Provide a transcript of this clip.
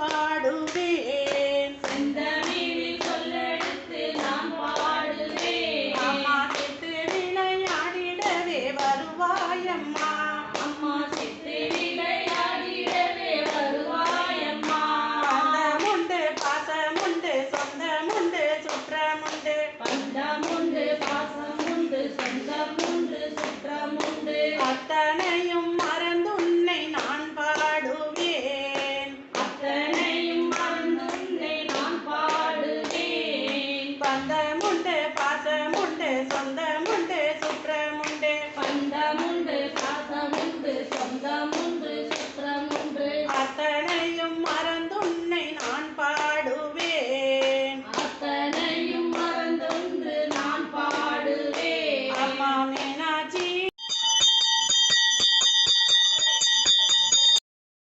பாடுவேன். செந்தமிழில் சொல்லெடுத்து நான் பாடுவேன். அம்மா சித்து விளையாடிடவே வருவாயம்மா. அம்மா சித்து விளையாடிடவே வருவாயம்மா. பந்தமுண்டு பாசமுண்டு சொந்தமுண்டு சுற்றமுண்டு. பந்தமுண்டு பாசமுண்டு சொந்தமுண்டு சுற்றமுண்டு. அத்தனையும் 되겠습니다.